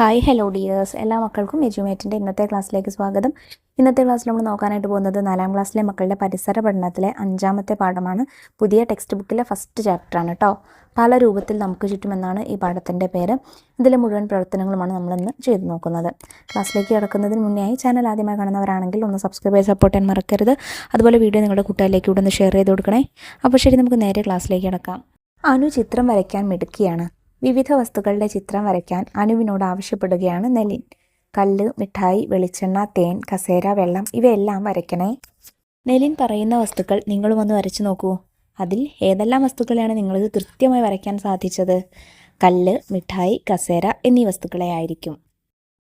Hi hello dears എല്ലാ മക്കൾക്കും എജ്യൂമേറ്റിന്റെ ഇന്നത്തെ ക്ലാസ്സിലേക്ക് സ്വാഗതം. ഇന്നത്തെ ക്ലാസ്സിൽ നമ്മൾ നോക്കാനായിട്ട് പോകുന്നത് നാലാം ക്ലാസ്സിലെ മക്കളുടെ പരിസര പഠനത്തിലെ അഞ്ചാമത്തെ പാഠമാണ്. പുതിയ ടെക്സ്റ്റ് ബുക്കിലെ ഫസ്റ്റ് ചാപ്റ്ററാണ് കേട്ടോ പല രൂപത്തിൽ നമുക്ക് ചുറ്റുമെന്നാണ് ഈ പാഠത്തിന്റെ പേര്. ഇതിലെ മുഴുവൻ പ്രവർത്തനങ്ങളുമാണ് നമ്മളിന്ന് ചെയ്തു നോക്കുന്നത്. ക്ലാസ്സിലേക്ക് കിടക്കുന്നതിന് മുന്നേ ആയി ചാനൽ ആദ്യമായി കാണുന്നവരാണെങ്കിൽ ഒന്ന് സബ്സ്ക്രൈബ് ചെയ്ത് സപ്പോർട്ട് ചെയ്യാൻ മറക്കരുത്. അതുപോലെ വീഡിയോ നിങ്ങളുടെ കൂട്ടുകാരിലേക്ക് ഇവിടെ ഒന്ന് ഷെയർ ചെയ്ത് കൊടുക്കണേ. അപ്പോൾ ശരി നമുക്ക് നേരെ ക്ലാസ്സിലേക്ക് കിടക്കാം. അനു ചിത്രം വരയ്ക്കാൻ മിടുക്കിയാണ്. വിവിധ വസ്തുക്കളുടെ ചിത്രം വരയ്ക്കാൻ അനുവിനോട് ആവശ്യപ്പെടുകയാണ് നെലിൻ. കല്ല് മിഠായി വെളിച്ചെണ്ണ തേൻ കസേര വെള്ളം ഇവയെല്ലാം വരയ്ക്കണേ. നെലിൻ പറയുന്ന വസ്തുക്കൾ നിങ്ങളും ഒന്ന് വരച്ചു നോക്കൂ. അതിൽ ഏതെല്ലാം വസ്തുക്കളെയാണ് നിങ്ങൾക്ക് കൃത്യമായി വരയ്ക്കാൻ സാധിച്ചത്? കല്ല് മിഠായി കസേര എന്നീ വസ്തുക്കളെ ആയിരിക്കും.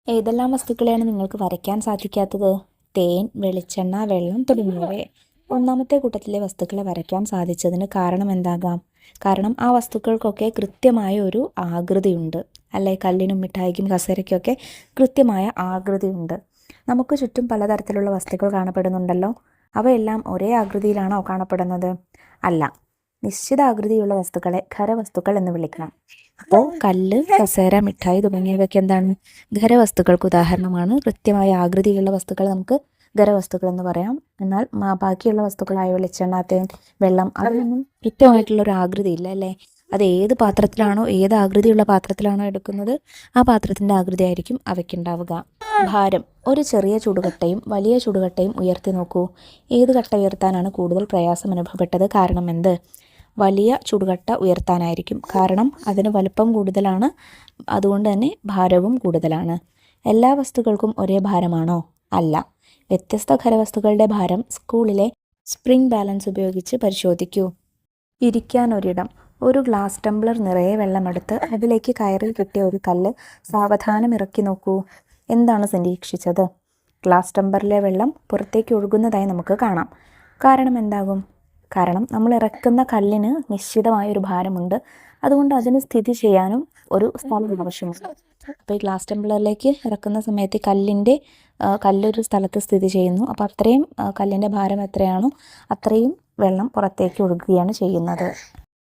ഏതെല്ലാം വസ്തുക്കളെയാണ് നിങ്ങൾക്ക് വരയ്ക്കാൻ സാധിക്കാത്തത്? തേൻ വെളിച്ചെണ്ണ വെള്ളം തുടങ്ങിയവയെ. ഒന്നാമത്തെ കൂട്ടത്തിലെ വസ്തുക്കളെ വരയ്ക്കാൻ സാധിച്ചതിന് കാരണം എന്താകാം? കാരണം ആ വസ്തുക്കൾക്കൊക്കെ കൃത്യമായ ഒരു ആകൃതിയുണ്ട്. അല്ലെ കല്ലിനും മിഠായിക്കും കസേരയ്ക്കൊക്കെ കൃത്യമായ ആകൃതിയുണ്ട്. നമുക്ക് ചുറ്റും പലതരത്തിലുള്ള വസ്തുക്കൾ കാണപ്പെടുന്നുണ്ടല്ലോ. അവയെല്ലാം ഒരേ ആകൃതിയിലാണോ കാണപ്പെടുന്നത്? അല്ല. നിശ്ചിത ആകൃതിയുള്ള വസ്തുക്കളെ ഖരവസ്തുക്കൾ എന്ന് വിളിക്കണം. അപ്പോൾ കല്ല് കസേര മിഠായി തുടങ്ങിയവയ്ക്ക് എന്താണ്? ഖരവസ്തുക്കൾക്ക് ഉദാഹരണമാണ്. കൃത്യമായ ആകൃതിയുള്ള വസ്തുക്കൾ നമുക്ക് ഖരവസ്തുക്കൾ എന്ന് പറയാം. എന്നാൽ ബാക്കിയുള്ള വസ്തുക്കളായ വെളിച്ചെണ്ണ തേൻ വെള്ളം അതിനൊന്നും കൃത്യമായിട്ടുള്ള ഒരു ആകൃതി ഇല്ല അല്ലേ? അത് ഏത് പാത്രത്തിലാണോ ഏത് ആകൃതിയുള്ള പാത്രത്തിലാണോ എടുക്കുന്നത് ആ പാത്രത്തിന്റെ ആകൃതി ആയിരിക്കും അവയ്ക്കുണ്ടാവുക. ഭാരം. ഒരു ചെറിയ ചുടുകട്ടയും വലിയ ചുടുകട്ടയും ഉയർത്തി നോക്കൂ. ഏത് കട്ട ഉയർത്താനാണ് കൂടുതൽ പ്രയാസം അനുഭവപ്പെട്ടത്? കാരണം എന്ത്? വലിയ ചുടുകട്ട ഉയർത്താനായിരിക്കും. കാരണം അതിന് വലുപ്പം കൂടുതലാണ് അതുകൊണ്ട് തന്നെ ഭാരവും കൂടുതലാണ്. എല്ലാ വസ്തുക്കൾക്കും ഒരേ ഭാരമാണോ? അല്ല. വ്യത്യസ്ത ഖരവസ്തുക്കളുടെ ഭാരം സ്കൂളിലെ സ്പ്രിംഗ് ബാലൻസ് ഉപയോഗിച്ച് പരിശോധിക്കൂ. ഇരിക്കാൻ ഒരിടം ഒരു ഗ്ലാസ് ടംബ്ലർ നിറയെ വെള്ളമെടുത്ത് അതിലേക്ക് കയറിൽ കിട്ടിയ ഒരു കല്ല് സാവധാനം ഇറക്കി നോക്കൂ. എന്താണ് നിരീക്ഷിച്ചത് ഗ്ലാസ് ടംബ്ലറിലെ വെള്ളം പുറത്തേക്ക് ഒഴുകുന്നതായി നമുക്ക് കാണാം. കാരണം എന്താകും? കാരണം നമ്മൾ ഇറക്കുന്ന കല്ലിന് നിശ്ചിതമായ ഒരു ഭാരമുണ്ട്. അതുകൊണ്ട് അതിന് സ്ഥിതി ചെയ്യാനും ഒരു സ്ഥലം ആവശ്യമുണ്ട്. അപ്പോൾ ഈ ഗ്ലാസ് ടെമ്പിളിലേക്ക് ഇറക്കുന്ന സമയത്ത് കല്ലിന്റെ കല്ലൊരു സ്ഥലത്ത് സ്ഥിതി ചെയ്യുന്നു. അപ്പോൾ അത്രയും കല്ലിന്റെ ഭാരം എത്രയാണോ അത്രയും വെള്ളം പുറത്തേക്ക് ഒഴുകുകയാണ് ചെയ്യുന്നത്.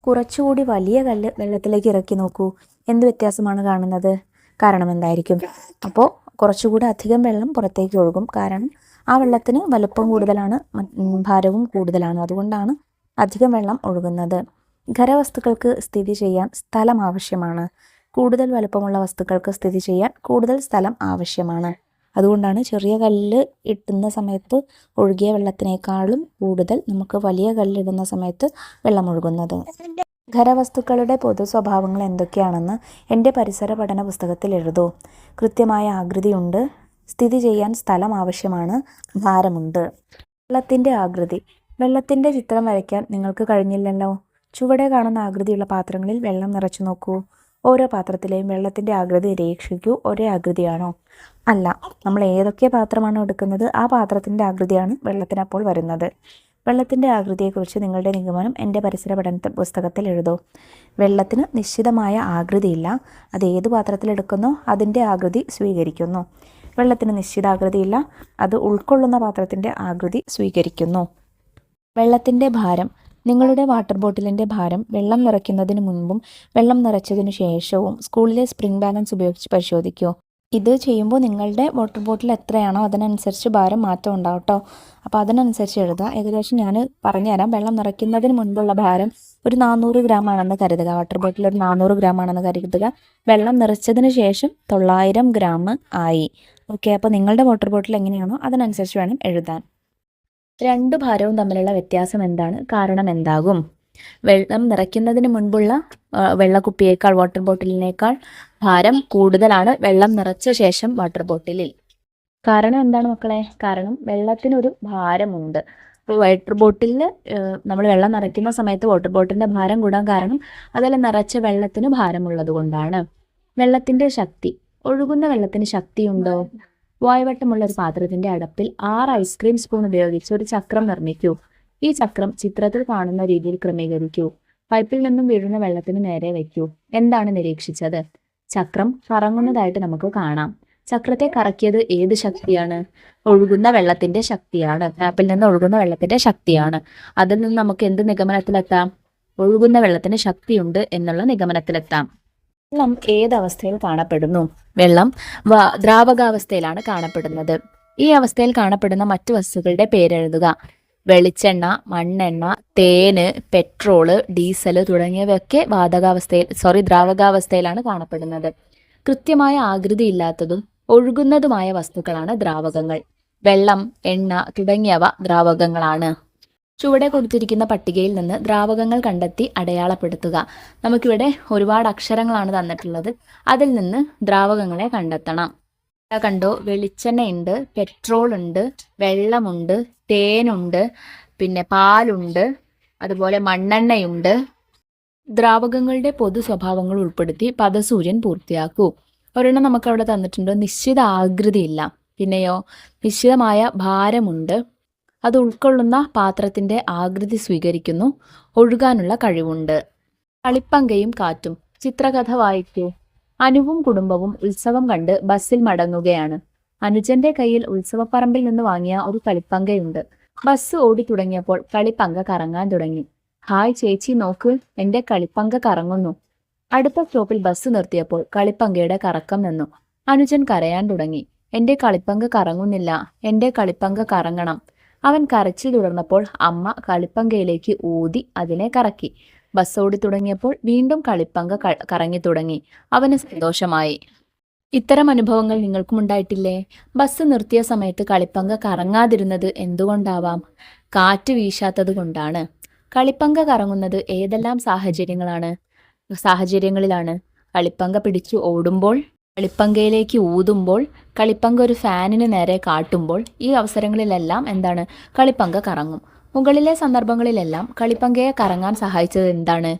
കുറച്ചുകൂടി വലിയ കല്ല് വെള്ളത്തിലേക്ക് ഇറക്കി നോക്കൂ. എന്ത് വ്യത്യാസമാണ് കാണുന്നത്? കാരണം എന്തായിരിക്കും? അപ്പോൾ കുറച്ചുകൂടി അധികം വെള്ളം പുറത്തേക്ക് ഒഴുകും. കാരണം ആ വെള്ളത്തിന് വലുപ്പം കൂടുതലാണ് ഭാരവും കൂടുതലാണ്. അതുകൊണ്ടാണ് അധികം വെള്ളം ഒഴുകുന്നത്. ഖരവസ്തുക്കൾക്ക് സ്ഥിതി ചെയ്യാൻ സ്ഥലം ആവശ്യമാണ്. കൂടുതൽ വലുപ്പമുള്ള വസ്തുക്കൾക്ക് സ്ഥിതി ചെയ്യാൻ കൂടുതൽ സ്ഥലം ആവശ്യമാണ്. അതുകൊണ്ടാണ് ചെറിയ കല്ല് ഇട്ടുന്ന സമയത്ത് ഒഴുകിയ വെള്ളത്തിനേക്കാളും കൂടുതൽ നമുക്ക് വലിയ കല്ലിടുന്ന സമയത്ത് വെള്ളം ഒഴുകുന്നത് ഖരവസ്തുക്കളുടെ പൊതു സ്വഭാവങ്ങൾ എന്തൊക്കെയാണെന്ന് എന്റെ പരിസര പഠന പുസ്തകത്തിൽ എഴുതൂ. കൃത്യമായ ആകൃതിയുണ്ട്. സ്ഥിതി ചെയ്യാൻ സ്ഥലം ആവശ്യമാണ്. ഭാരമുണ്ട്. വെള്ളത്തിന്റെ ആകൃതി. വെള്ളത്തിന്റെ ചിത്രം വരയ്ക്കാൻ നിങ്ങൾക്ക് കഴിഞ്ഞില്ലല്ലോ. ചുവടെ കാണുന്ന ആകൃതിയുള്ള പാത്രങ്ങളിൽ വെള്ളം നിറച്ചു നോക്കൂ. ഓരോ പാത്രത്തിലെയും വെള്ളത്തിന്റെ ആകൃതി നിരീക്ഷിക്കൂ. ഒരേ ആകൃതിയാണോ? അല്ല. നമ്മൾ ഏതൊക്കെ പാത്രമാണോ എടുക്കുന്നത് ആ പാത്രത്തിന്റെ ആകൃതിയാണ് വെള്ളത്തിനപ്പോൾ വരുന്നത്. വെള്ളത്തിന്റെ ആകൃതിയെക്കുറിച്ച് നിങ്ങളുടെ നിഗമനം എന്റെ പരിസര പഠന പുസ്തകത്തിൽ എഴുതൂ. വെള്ളത്തിന് നിശ്ചിതമായ ആകൃതിയില്ല. അത് ഏത് പാത്രത്തിലെടുക്കുന്നോ അതിന്റെ ആകൃതി സ്വീകരിക്കുന്നു. വെള്ളത്തിന് നിശ്ചിതാകൃതിയില്ല. അത് ഉൾക്കൊള്ളുന്ന പാത്രത്തിന്റെ ആകൃതി സ്വീകരിക്കുന്നു. വെള്ളത്തിന്റെ ഭാരം നിങ്ങളുടെ വാട്ടർ ബോട്ടിലിന്റെ ഭാരം വെള്ളം നിറയ്ക്കുന്നതിന് മുൻപും വെള്ളം നിറച്ചതിനു ശേഷവും സ്കൂളിലെ സ്പ്രിംഗ് ബാലൻസ് ഉപയോഗിച്ച് പരിശോധിക്കൂ. ഇത് ചെയ്യുമ്പോൾ നിങ്ങളുടെ വാട്ടർ ബോട്ടിൽ എത്രയാണോ അതിനനുസരിച്ച് ഭാരം മാറ്റം ഉണ്ടാവും കേട്ടോ അപ്പോൾ അതിനനുസരിച്ച് എഴുതുക. ഏകദേശം ഞാൻ പറഞ്ഞുതരാം. വെള്ളം നിറയ്ക്കുന്നതിന് മുൻപുള്ള ഭാരം ഒരു നാനൂറ് ഗ്രാം ആണെന്ന് കരുതുക. വാട്ടർ ബോട്ടിൽ ഒരു നാനൂറ് ഗ്രാം ആണെന്ന് കരുതുക. വെള്ളം നിറച്ചതിന് ശേഷം തൊള്ളായിരം ഗ്രാം ആയി. ഓക്കെ അപ്പോൾ നിങ്ങളുടെ വാട്ടർ ബോട്ടിൽ എങ്ങനെയാണോ അതിനനുസരിച്ച് വേണം എഴുതാൻ. രണ്ട് ഭാരവും തമ്മിലുള്ള വ്യത്യാസം എന്താണ്? കാരണം എന്താകും? വെള്ളം നിറയ്ക്കുന്നതിന് മുൻപുള്ള വെള്ളക്കുപ്പിയേക്കാൾ വാട്ടർ ബോട്ടിലിനേക്കാൾ ഭാരം കൂടുതലാണ് വെള്ളം നിറച്ച ശേഷം വാട്ടർ ബോട്ടിലിൽ കാരണം എന്താണ് മക്കളെ? കാരണം വെള്ളത്തിനൊരു ഭാരമുണ്ട്. വാട്ടർ ബോട്ടിലിൽ നമ്മൾ വെള്ളം നിറയ്ക്കുന്ന സമയത്ത് വാട്ടർ ബോട്ടിലിന്റെ ഭാരം കൂടാൻ കാരണം അതിൽ നിറച്ച വെള്ളത്തിന് ഭാരമുള്ളത് കൊണ്ടാണ്. വെള്ളത്തിന്റെ ശക്തി. ഒഴുകുന്ന വെള്ളത്തിന് ശക്തിയുണ്ടോ? വായുവട്ടമുള്ള ഒരു പാത്രത്തിന്റെ അടപ്പിൽ ആറ് ഐസ്ക്രീം സ്പൂൺ ഉപയോഗിച്ച് ഒരു ചക്രം നിർമ്മിക്കൂ. ഈ ചക്രം ചിത്രത്തിൽ കാണുന്ന രീതിയിൽ ക്രമീകരിക്കൂ. പൈപ്പിൽ നിന്നും വീഴുന്ന വെള്ളത്തിന് നേരെ വയ്ക്കൂ. എന്താണ് നിരീക്ഷിച്ചത്? ചക്രം കറങ്ങുന്നതായിട്ട് നമുക്ക് കാണാം. ചക്രത്തെ കറക്കിയത് ഏത് ശക്തിയാണ്? ഒഴുകുന്ന വെള്ളത്തിന്റെ ശക്തിയാണ്. ടാപ്പിൽ നിന്ന് ഒഴുകുന്ന വെള്ളത്തിന്റെ ശക്തിയാണ്. അതിൽ നിന്ന് നമുക്ക് എന്ത് നിഗമനത്തിലെത്താം? ഒഴുകുന്ന വെള്ളത്തിന് ശക്തിയുണ്ട് എന്നുള്ള നിഗമനത്തിലെത്താം. വെള്ളം ഏതവസ്ഥയിൽ കാണപ്പെടുന്നു? വെള്ളം ദ്രാവകാവസ്ഥയിലാണ് കാണപ്പെടുന്നത്. ഈ അവസ്ഥയിൽ കാണപ്പെടുന്ന മറ്റു വസ്തുക്കളുടെ പേരെഴുതുക. വെളിച്ചെണ്ണ മണ്ണെണ്ണ തേന് പെട്രോൾ ഡീസൽ തുടങ്ങിയവയൊക്കെ വാതകാവസ്ഥയിൽ സോറി ദ്രാവകാവസ്ഥയിലാണ് കാണപ്പെടുന്നത്. കൃത്യമായ ആകൃതി ഇല്ലാത്തതും ഒഴുകുന്നതുമായ വസ്തുക്കളാണ് ദ്രാവകങ്ങൾ. വെള്ളം എണ്ണ തുടങ്ങിയവ ദ്രാവകങ്ങളാണ്. ചുവടെ കൊടുത്തിരിക്കുന്ന പട്ടികയിൽ നിന്ന് ദ്രാവകങ്ങൾ കണ്ടെത്തി അടയാളപ്പെടുത്തുക. നമുക്കിവിടെ ഒരുപാട് അക്ഷരങ്ങളാണ് തന്നിട്ടുള്ളത്. അതിൽ നിന്ന് ദ്രാവകങ്ങളെ കണ്ടെത്തണം. കണ്ടോ വെളിച്ചെണ്ണയുണ്ട് പെട്രോൾ ഉണ്ട് വെള്ളമുണ്ട് തേനുണ്ട് പിന്നെ പാലുണ്ട് അതുപോലെ മണ്ണെണ്ണയുണ്ട്. ദ്രാവകങ്ങളുടെ പൊതു സ്വഭാവങ്ങൾ ഉൾപ്പെടുത്തി പദസൂര്യൻ പൂർത്തിയാക്കൂ. ഒരെണ്ണം നമുക്ക് അവിടെ തന്നിട്ടുണ്ട് നിശ്ചിത ആകൃതിയില്ല. പിന്നെയോ നിശ്ചിതമായ ഭാരമുണ്ട്. അത് ഉൾക്കൊള്ളുന്ന പാത്രത്തിന്റെ ആകൃതി സ്വീകരിക്കുന്നു. ഒഴുകാനുള്ള കഴിവുണ്ട്. കളിപ്പങ്കയും കാറ്റും. ചിത്രകഥ വായിക്കൂ. അനുവും കുടുംബവും ഉത്സവം കണ്ട് ബസ്സിൽ മടങ്ങുകയാണ്. അനുജന്റെ കയ്യിൽ ഉത്സവപ്പറമ്പിൽ നിന്ന് വാങ്ങിയ ഒരു കളിപ്പങ്കയുണ്ട്. ബസ് ഓടി തുടങ്ങിയപ്പോൾ കളിപ്പങ്ക കറങ്ങാൻ തുടങ്ങി. ഹായ് ചേച്ചി നോക്ക്. എന്റെ കളിപ്പങ്ക കറങ്ങുന്നു. അടുത്ത സ്റ്റോപ്പിൽ ബസ് നിർത്തിയപ്പോൾ കളിപ്പങ്കയുടെ കറക്കം നിന്നു. അനുജൻ കരയാൻ തുടങ്ങി. എന്റെ കളിപ്പങ്ക കറങ്ങുന്നില്ല. എന്റെ കളിപ്പങ്ക കറങ്ങണം. അവൻ കരച്ചിൽ തുടർന്നപ്പോൾ അമ്മ കളിപ്പങ്കയിലേക്ക് ഊതി അതിനെ കറക്കി. ബസ് ഓടി തുടങ്ങിയപ്പോൾ വീണ്ടും കളിപ്പങ്ക കറങ്ങി തുടങ്ങി. അവന് സന്തോഷമായി. ഇത്തരം അനുഭവങ്ങൾ നിങ്ങൾക്കും ഉണ്ടായിട്ടില്ലേ? ബസ് നിർത്തിയ സമയത്ത് കളിപ്പങ്ക കറങ്ങാതിരുന്നത് എന്തുകൊണ്ടാവാം? കാറ്റ് വീശാത്തത് കൊണ്ടാണ്. കളിപ്പങ്ക കറങ്ങുന്നത് ഏതെല്ലാം സാഹചര്യങ്ങളാണ്? സാഹചര്യങ്ങളിലാണ്. കളിപ്പങ്ക പിടിച്ചു ഓടുമ്പോൾ കളിപ്പങ്കയിലേക്ക് ഊതുമ്പോൾ കളിപ്പങ്ക ഒരു ഫാനിന് നേരെ കാട്ടുമ്പോൾ ഈ അവസരങ്ങളിലെല്ലാം എന്താണ്? കളിപ്പങ്ക കറങ്ങും. മുകളിലെ സന്ദർഭങ്ങളിലെല്ലാം കളിപ്പങ്കയെ കറങ്ങാൻ സഹായിച്ചത് എന്താണ്?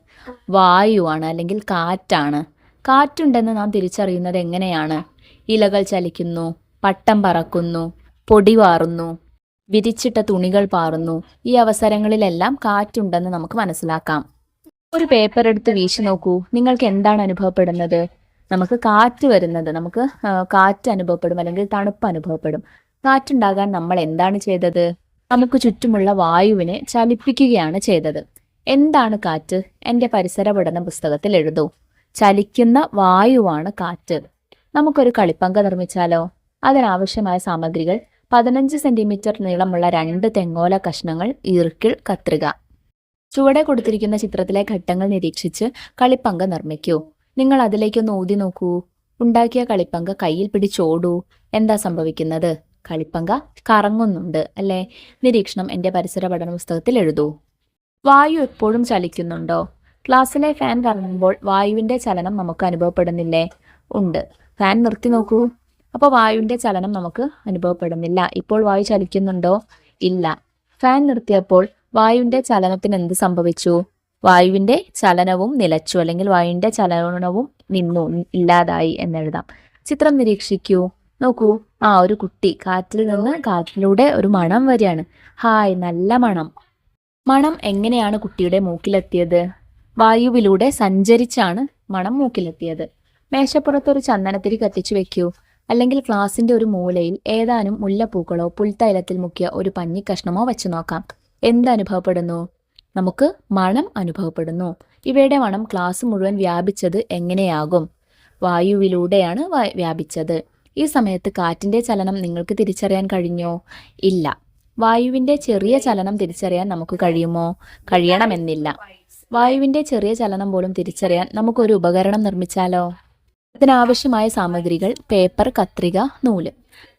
വായുവാണ് അല്ലെങ്കിൽ കാറ്റാണ്. കാറ്റുണ്ടെന്ന് നാം തിരിച്ചറിയുന്നത് എങ്ങനെയാണ്? ഇലകൾ ചലിക്കുന്നു പട്ടം പറക്കുന്നു പൊടി പാറുന്നു വിരിച്ചിട്ട തുണികൾ പാറുന്നു. ഈ അവസരങ്ങളിലെല്ലാം കാറ്റുണ്ടെന്ന് നമുക്ക് മനസ്സിലാക്കാം. ഒരു പേപ്പർ എടുത്ത് വീശി നോക്കൂ. നിങ്ങൾക്ക് എന്താണ് അനുഭവപ്പെടുന്നത്? നമുക്ക് കാറ്റ് വരുന്നത് നമുക്ക് കാറ്റ് അനുഭവപ്പെടും അല്ലെങ്കിൽ തണുപ്പ് അനുഭവപ്പെടും. കാറ്റുണ്ടാകാൻ നമ്മൾ എന്താണ് ചെയ്തത്? നമുക്ക് ചുറ്റുമുള്ള വായുവിനെ ചലിപ്പിക്കുകയാണ് ചെയ്തത്. എന്താണ് കാറ്റ്? എന്റെ പരിസര പഠന പുസ്തകത്തിൽ എഴുതൂ. ചലിക്കുന്ന വായുവാണ് കാറ്റ്. നമുക്കൊരു കളിപ്പങ്ക നിർമ്മിച്ചാലോ? അതിനാവശ്യമായ സാമഗ്രികൾ പതിനഞ്ച് സെന്റിമീറ്റർ നീളമുള്ള രണ്ട് തെങ്ങോല കഷ്ണങ്ങൾ ഈർക്കിൾ കത്രിക. ചുവടെ കൊടുത്തിരിക്കുന്ന ചിത്രത്തിലെ ഘട്ടങ്ങൾ നിരീക്ഷിച്ച് കളിപ്പങ്ക നിർമ്മിക്കൂ. നിങ്ങൾ അതിലേക്കൊന്ന് ഊതി നോക്കൂ. ഉണ്ടാക്കിയ കളിപ്പങ്ക കയ്യിൽ പിടിച്ചോടൂ. എന്താ സംഭവിക്കുന്നത്? കളിപ്പങ്ക കറങ്ങുന്നുണ്ട് അല്ലേ? നിരീക്ഷണം എന്റെ പരിസര പഠന പുസ്തകത്തിൽ എഴുതൂ. വായു എപ്പോഴും ചലിക്കുന്നുണ്ടോ? ക്ലാസ്സിലെ ഫാൻ കറങ്ങുമ്പോൾ വായുവിന്റെ ചലനം നമുക്ക് അനുഭവപ്പെടുന്നില്ലേ? ഉണ്ട്. ഫാൻ നിർത്തി നോക്കൂ. അപ്പോൾ വായുവിന്റെ ചലനം നമുക്ക് അനുഭവപ്പെടുന്നില്ല. ഇപ്പോൾ വായു ചലിക്കുന്നുണ്ടോ? ഇല്ല. ഫാൻ നിർത്തിയപ്പോൾ വായുവിന്റെ ചലനത്തിന് എന്ത് സംഭവിച്ചു? വായുവിന്റെ ചലനവും നിലച്ചു അല്ലെങ്കിൽ വായുവിന്റെ ചലനവും നിന്നു ഇല്ലാതായി എന്നെഴുതാം. ചിത്രം നിരീക്ഷിക്കൂ. നോക്കൂ ആ ഒരു കുട്ടി കാറ്റിൽ നിന്ന് കാറ്റിലൂടെ ഒരു മണം വരികയാണ്. ഹായ് നല്ല മണം. മണം എങ്ങനെയാണ് കുട്ടിയുടെ മൂക്കിലെത്തിയത്? വായുവിലൂടെ സഞ്ചരിച്ചാണ് മണം മൂക്കിലെത്തിയത്. മേശപ്പുറത്തൊരു ചന്ദനത്തിരി കത്തിച്ചു വെക്കൂ. അല്ലെങ്കിൽ ക്ലാസിന്റെ ഒരു മൂലയിൽ ഏതാനും മുല്ലപ്പൂക്കളോ പുൽത്തൈലത്തിൽ മുക്കിയ ഒരു പഞ്ഞിക്കഷ്ണമോ വെച്ചു നോക്കാം. എന്ത് അനുഭവപ്പെടുന്നു? നമുക്ക് മണം അനുഭവപ്പെടുന്നു. ഇവയുടെ മണം ക്ലാസ് മുഴുവൻ വ്യാപിച്ചത് എങ്ങനെയാകും? വായുവിലൂടെയാണ് വ്യാപിച്ചത്. ഈ സമയത്ത് കാറ്റിന്റെ ചലനം നിങ്ങൾക്ക് തിരിച്ചറിയാൻ കഴിഞ്ഞോ? ഇല്ല. വായുവിന്റെ ചെറിയ ചലനം തിരിച്ചറിയാൻ നമുക്ക് കഴിയുമോ? കഴിയണമെന്നില്ല. വായുവിന്റെ ചെറിയ ചലനം പോലും തിരിച്ചറിയാൻ നമുക്കൊരു ഉപകരണം നിർമ്മിച്ചാലോ? അതിനാവശ്യമായ സാമഗ്രികൾ പേപ്പർ കത്രിക നൂൽ.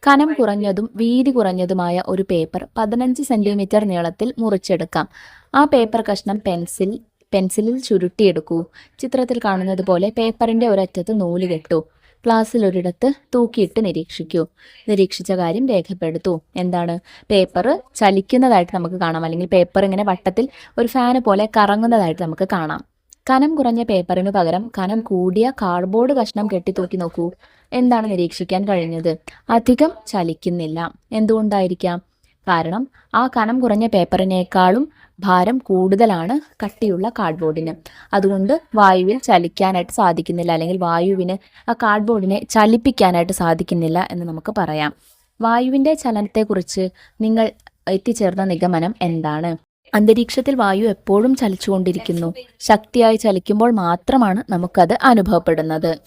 കനം കുറഞ്ഞതും വീതി കുറഞ്ഞതുമായ ഒരു പേപ്പർ പതിനഞ്ച് സെന്റിമീറ്റർ നീളത്തിൽ മുറിച്ചെടുക്കാം. ആ പേപ്പർ കഷ്ണം പെൻസിൽ പെൻസിലിൽ ചുരുട്ടിയെടുക്കൂ. ചിത്രത്തിൽ കാണുന്നത് പോലെ പേപ്പറിന്റെ ഒരറ്റത്ത് നൂൽ കെട്ടു. ക്ലാസ്സിൽ ഒരിടത്ത് തൂക്കിയിട്ട് നിരീക്ഷിക്കൂ. നിരീക്ഷിച്ച കാര്യം രേഖപ്പെടുത്തൂ. എന്താണ്? പേപ്പർ ചലിക്കുന്നതായിട്ട് നമുക്ക് കാണാം. അല്ലെങ്കിൽ പേപ്പർ ഇങ്ങനെ വട്ടത്തിൽ ഒരു ഫാന് പോലെ കറങ്ങുന്നതായിട്ട് നമുക്ക് കാണാം. കനം കുറഞ്ഞ പേപ്പറിനു പകരം കനം കൂടിയ കാർഡ്ബോർഡ് കഷ്ണം കെട്ടി തൂക്കി നോക്കൂ. എന്താണ് നിരീക്ഷിക്കാൻ കഴിഞ്ഞത്? അധികം ചലിക്കുന്നില്ല. എന്തുകൊണ്ടായിരിക്കാം? കാരണം ആ കനം കുറഞ്ഞ പേപ്പറിനേക്കാളും ഭാരം കൂടുതലാണ് കട്ടിയുള്ള കാർഡ്ബോർഡിന് അതുകൊണ്ട് വായുവിൽ ചലിക്കാനായിട്ട് സാധിക്കുന്നില്ല അല്ലെങ്കിൽ വായുവിന് ആ കാർഡ്ബോർഡിനെ ചലിപ്പിക്കാനായിട്ട് സാധിക്കുന്നില്ല എന്ന് നമുക്ക് പറയാം. വായുവിന്റെ ചലനത്തെക്കുറിച്ച് നിങ്ങൾ എത്തിച്ചേർന്ന നിഗമനം എന്താണ്? അന്തരീക്ഷത്തിൽ വായു എപ്പോഴും ചലിച്ചുകൊണ്ടിരിക്കുന്നു. ശക്തിയായി ചലിക്കുമ്പോൾ മാത്രമാണ് നമുക്കത് അനുഭവപ്പെടുന്നത്.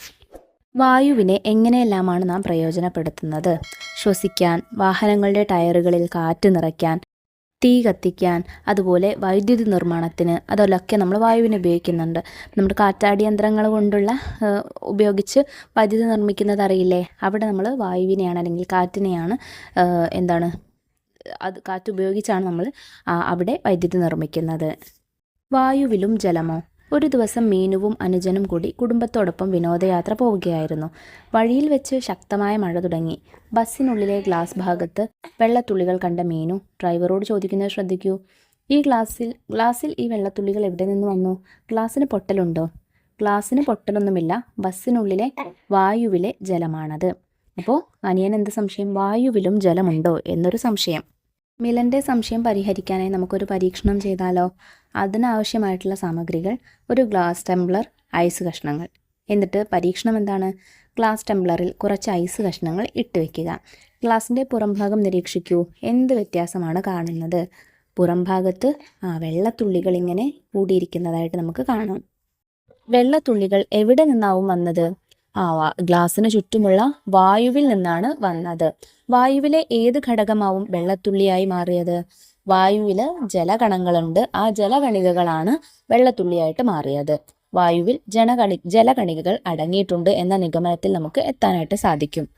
വായുവിനെ എങ്ങനെയെല്ലാമാണ് നാം പ്രയോജനപ്പെടുത്തുന്നത്? ശ്വസിക്കാൻ വാഹനങ്ങളുടെ ടയറുകളിൽ കാറ്റ് നിറയ്ക്കാൻ തീ കത്തിക്കാൻ അതുപോലെ വൈദ്യുതി നിർമ്മാണത്തിന് അതിലൊക്കെ നമ്മൾ വായുവിനെ ഉപയോഗിക്കുന്നുണ്ട്. നമ്മുടെ കാറ്റാടി യന്ത്രങ്ങൾ കൊണ്ടുള്ള ഉപയോഗിച്ച് വൈദ്യുതി നിർമ്മിക്കുന്നത് അറിയില്ലേ? അവിടെ നമ്മൾ വായുവിനെയാണ് അല്ലെങ്കിൽ കാറ്റിനെയാണ് എന്താണ് അത് കാറ്റുപയോഗിച്ചാണ് നമ്മൾ അവിടെ വൈദ്യുതി നിർമ്മിക്കുന്നത്. വായുവിലും ജലമോ? ഒരു ദിവസം മീനുവും അനുജനും കൂടി കുടുംബത്തോടൊപ്പം വിനോദയാത്ര പോവുകയായിരുന്നു. വഴിയിൽ വെച്ച് ശക്തമായ മഴ തുടങ്ങി. ബസ്സിനുള്ളിലെ ഗ്ലാസ് ഭാഗത്ത് വെള്ളത്തുള്ളികൾ കണ്ട മീനു ഡ്രൈവറോട് ചോദിക്കുന്നത് ശ്രദ്ധിക്കൂ. ഈ ഗ്ലാസ്സിൽ ഗ്ലാസ്സിൽ ഈ വെള്ളത്തുള്ളികൾ എവിടെ നിന്ന് വന്നു? ഗ്ലാസ്സിന് പൊട്ടലുണ്ടോ? ഗ്ലാസ്സിന് പൊട്ടലൊന്നുമില്ല. ബസ്സിനുള്ളിലെ വായുവിലെ ജലമാണത്. അപ്പോൾ അനിയൻ എന്ത് സംശയം? വായുവിലും ജലമുണ്ടോ എന്നൊരു സംശയം. മിലന്റെ സംശയം പരിഹരിക്കാനായി നമുക്കൊരു പരീക്ഷണം ചെയ്താലോ? അതിനാവശ്യമായിട്ടുള്ള സാമഗ്രികൾ ഒരു ഗ്ലാസ് ടംബ്ലർ ഐസ് കഷ്ണങ്ങൾ. എന്നിട്ട് പരീക്ഷണം എന്താണ്? ഗ്ലാസ് ടംബ്ലറിൽ കുറച്ച് ഐസ് കഷ്ണങ്ങൾ ഇട്ട് വയ്ക്കുക ഗ്ലാസിന്റെ പുറംഭാഗം നിരീക്ഷിക്കൂ. എന്ത് വ്യത്യാസമാണ് കാണുന്നത്? പുറംഭാഗത്ത് ആ വെള്ളത്തുള്ളികൾ ഇങ്ങനെ കൂടിയിരിക്കുന്നതായിട്ട് നമുക്ക് കാണാം. വെള്ളത്തുള്ളികൾ എവിടെ നിന്നാവും വന്നത്? ആ ഗ്ലാസിന് ചുറ്റുമുള്ള വായുവിൽ നിന്നാണ് വന്നത്. വായുവിലെ ഏത് ഘടകമാവും വെള്ളത്തുള്ളിയായി മാറിയത്? വായുവിൽ ജലകണങ്ങളുണ്ട്. ആ ജലകണികകളാണ് വെള്ളത്തുള്ളിയായിട്ട് മാറിയത്. വായുവിൽ ജനകണി ജലകണികകൾ അടങ്ങിയിട്ടുണ്ട് എന്ന നിഗമനത്തിൽ നമുക്ക് എത്താനായിട്ട് സാധിക്കും.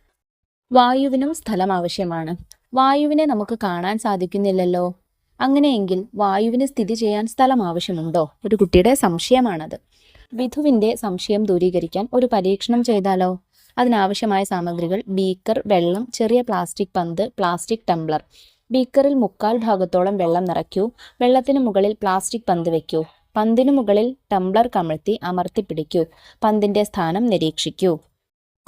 വായുവിനും സ്ഥലം ആവശ്യമാണ്. വായുവിനെ നമുക്ക് കാണാൻ സാധിക്കുന്നില്ലല്ലോ. അങ്ങനെയെങ്കിൽ വായുവിന് സ്ഥിതി ചെയ്യാൻ സ്ഥലം ആവശ്യമുണ്ടോ? ഒരു കുട്ടിയുടെ സംശയമാണത്. വിധുവിന്റെ സംശയം ദൂരീകരിക്കാൻ ഒരു പരീക്ഷണം ചെയ്താലോ? അതിനാവശ്യമായ സാമഗ്രികൾ ബീക്കർ വെള്ളം ചെറിയ പ്ലാസ്റ്റിക് പന്ത് പ്ലാസ്റ്റിക് ടംബ്ലർ. ബീക്കറിൽ മുക്കാൽ ഭാഗത്തോളം വെള്ളം നിറയ്ക്കൂ. വെള്ളത്തിന് മുകളിൽ പ്ലാസ്റ്റിക് പന്ത് വെക്കൂ. പന്തിനു മുകളിൽ ടംബ്ലർ കമഴ്ത്തി അമർത്തിപ്പിടിക്കൂ പന്തിന്റെ സ്ഥാനം നിരീക്ഷിക്കൂ.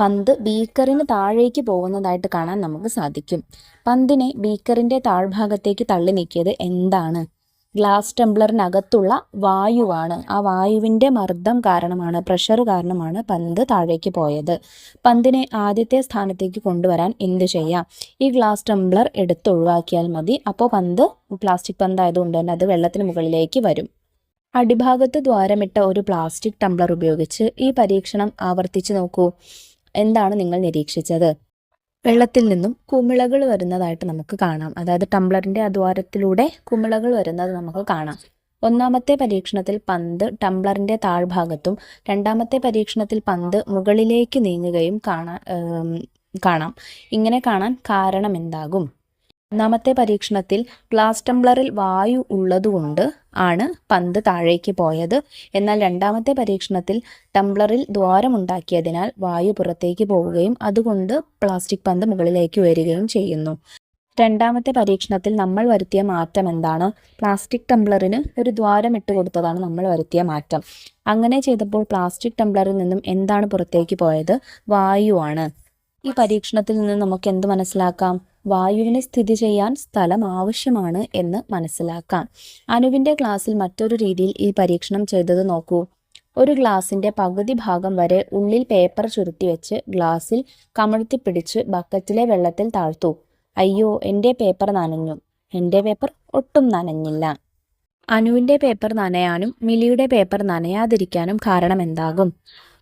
പന്ത് ബീക്കറിന് താഴേക്ക് പോകുന്നതായിട്ട് കാണാൻ നമുക്ക് സാധിക്കും. പന്തിനെ ബീക്കറിന്റെ താഴ്ഭാഗത്തേക്ക് തള്ളി നീക്കിയത് എന്താണ്? ഗ്ലാസ് ടെംബ്ലറിനകത്തുള്ള വായുവാണ്. ആ വായുവിന്റെ മർദ്ദം കാരണമാണ് പ്രഷർ കാരണമാണ് പന്ത് താഴേക്ക് പോയത്. പന്തിനെ ആദ്യത്തെ സ്ഥാനത്തേക്ക് കൊണ്ടുവരാൻ എന്ത് ചെയ്യാം? ഈ ഗ്ലാസ് ടെംബ്ലർ എടുത്ത് ഒഴിവാക്കിയാൽ മതി. അപ്പോൾ പന്ത് പ്ലാസ്റ്റിക് പന്തായതുകൊണ്ട് തന്നെ അത് വെള്ളത്തിന് മുകളിലേക്ക് വരും. അടിഭാഗത്ത് ദ്വാരമിട്ട ഒരു പ്ലാസ്റ്റിക് ടംബ്ലർ ഉപയോഗിച്ച് ഈ പരീക്ഷണം ആവർത്തിച്ച് നോക്കൂ. എന്താണ് നിങ്ങൾ നിരീക്ഷിച്ചത്? വെള്ളത്തിൽ നിന്നും കുമിളകൾ വരുന്നതായിട്ട് നമുക്ക് കാണാം. അതായത് ടംബ്ലറിന്റെ അദ്വാരത്തിലൂടെ കുമിളകൾ വരുന്നത് നമുക്ക് കാണാം. ഒന്നാമത്തെ പരീക്ഷണത്തിൽ പന്ത് ടംബ്ലറിന്റെ താഴ്ഭാഗത്തും രണ്ടാമത്തെ പരീക്ഷണത്തിൽ പന്ത് മുകളിലേക്ക് നീങ്ങുകയും കാണാൻ കാണാം. ഇങ്ങനെ കാണാൻ കാരണം എന്താകും? ഒന്നാമത്തെ പരീക്ഷണത്തിൽ ഗ്ലാസ് ടംബ്ലറിൽ വായു ഉള്ളതുകൊണ്ട് ആണ് പന്ത് താഴേക്ക് പോയത്. എന്നാൽ രണ്ടാമത്തെ പരീക്ഷണത്തിൽ ടംബ്ലറിൽ ദ്വാരമുണ്ടാക്കിയതിനാൽ വായു പുറത്തേക്ക് പോവുകയും അതുകൊണ്ട് പ്ലാസ്റ്റിക് പന്ത് മുകളിലേക്ക് ഉയരുകയും ചെയ്യുന്നു. രണ്ടാമത്തെ പരീക്ഷണത്തിൽ നമ്മൾ വരുത്തിയ മാറ്റം എന്താണ്? പ്ലാസ്റ്റിക് ടംബ്ലറിന് ഒരു ദ്വാരം ഇട്ട് കൊടുത്തതാണ് നമ്മൾ വരുത്തിയ മാറ്റം. അങ്ങനെ ചെയ്തപ്പോൾ പ്ലാസ്റ്റിക് ടംബ്ലറിൽ നിന്നും എന്താണ് പുറത്തേക്ക് പോയത്? വായുവാണ് ഈ പരീക്ഷണത്തിൽ നിന്ന് നമുക്ക് എന്ത് മനസ്സിലാക്കാം? വായുവിനെ സ്ഥിതി ചെയ്യാൻ സ്ഥലം ആവശ്യമാണ് എന്ന് മനസ്സിലാക്കാം. അനുവിന്റെ ക്ലാസ്സിൽ മറ്റൊരു രീതിയിൽ ഈ പരീക്ഷണം ചെയ്തത് നോക്കൂ. ഒരു ഗ്ലാസിന്റെ പകുതി ഭാഗം വരെ ഉള്ളിൽ പേപ്പർ ചുരുട്ടി വെച്ച് ഗ്ലാസ്സിൽ കമഴ്ത്തി പിടിച്ച് ബക്കറ്റിലെ വെള്ളത്തിൽ താഴ്ത്തു. അയ്യോ എന്റെ പേപ്പർ നനഞ്ഞു. എന്റെ പേപ്പർ ഒട്ടും നനഞ്ഞില്ല. അനുവിന്റെ പേപ്പർ നനയാനും മിലിയുടെ പേപ്പർ നനയാതിരിക്കാനും കാരണം എന്താകും?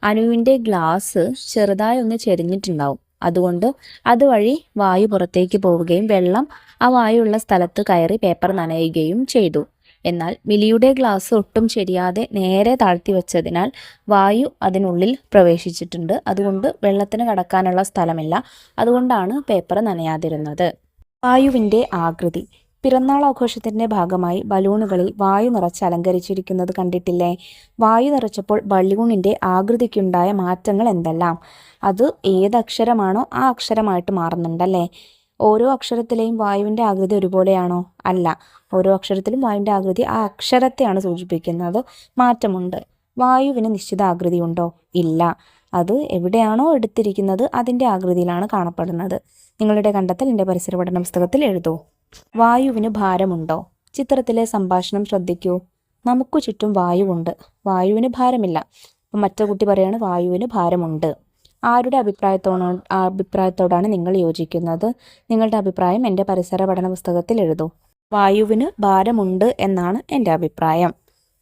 അനുവിന്റെ ഗ്ലാസ് ചെറുതായി ഒന്ന് ചെരിഞ്ഞിട്ടുണ്ടാവും. അതുകൊണ്ട് അതുവഴി വായു പുറത്തേക്ക് പോവുകയും വെള്ളം ആ വായുള്ള സ്ഥലത്ത് കയറി പേപ്പർ നനയുകയും ചെയ്തു. എന്നാൽ മിലിയുടെ ഗ്ലാസ് ഒട്ടും ശരിയാതെ നേരെ താഴ്ത്തി വെച്ചതിനാൽ വായു അതിനുള്ളിൽ പ്രവേശിച്ചിട്ടുണ്ട്. അതുകൊണ്ട് വെള്ളത്തിന് കടക്കാനുള്ള സ്ഥലമില്ല. അതുകൊണ്ടാണ് പേപ്പർ നനയാതിരുന്നത്. വായുവിന്റെ ആകൃതി. പിറന്നാൾ ആഘോഷത്തിന്റെ ഭാഗമായി ബലൂണുകളിൽ വായു നിറച്ച് അലങ്കരിച്ചിരിക്കുന്നത് കണ്ടിട്ടില്ലേ? വായു നിറച്ചപ്പോൾ ബലൂണിന്റെ ആകൃതിക്കുണ്ടായ മാറ്റങ്ങൾ എന്തെല്ലാം? അത് ഏത് അക്ഷരമാണോ ആ അക്ഷരമായിട്ട് മാറുന്നുണ്ടല്ലേ? ഓരോ അക്ഷരത്തിലെയും വായുവിന്റെ ആകൃതി ഒരുപോലെയാണോ? അല്ല ഓരോ അക്ഷരത്തിലും വായുവിന്റെ ആകൃതി ആ അക്ഷരത്തെയാണ് സൂചിപ്പിക്കുന്നത്. മാറ്റമുണ്ട്. വായുവിന് നിശ്ചിത ആകൃതിയുണ്ടോ ഇല്ല. അത് എവിടെയാണോ എടുത്തിരിക്കുന്നത് അതിന്റെ ആകൃതിയിലാണ് കാണപ്പെടുന്നത്. നിങ്ങളുടെ കണ്ടെത്തൽ എന്റെ പരിസര പഠന പുസ്തകത്തിൽ എഴുതൂ. വായുവിന് ഭാരമുണ്ടോ? ചിത്രത്തിലെ സംഭാഷണം ശ്രദ്ധിക്കൂ. നമുക്ക് ചുറ്റും വായുവുണ്ട്. വായുവിന് ഭാരമില്ല. അപ്പം മറ്റേ കുട്ടി പറയാണ് വായുവിന് ഭാരമുണ്ട്. ആരുടെ അഭിപ്രായത്തോടോ അഭിപ്രായത്തോടാണ് നിങ്ങൾ യോജിക്കുന്നത്? നിങ്ങളുടെ അഭിപ്രായം എന്റെ പരിസര പഠന പുസ്തകത്തിൽ എഴുതൂ. വായുവിന് ഭാരമുണ്ട് എന്നാണ് എന്റെ അഭിപ്രായം.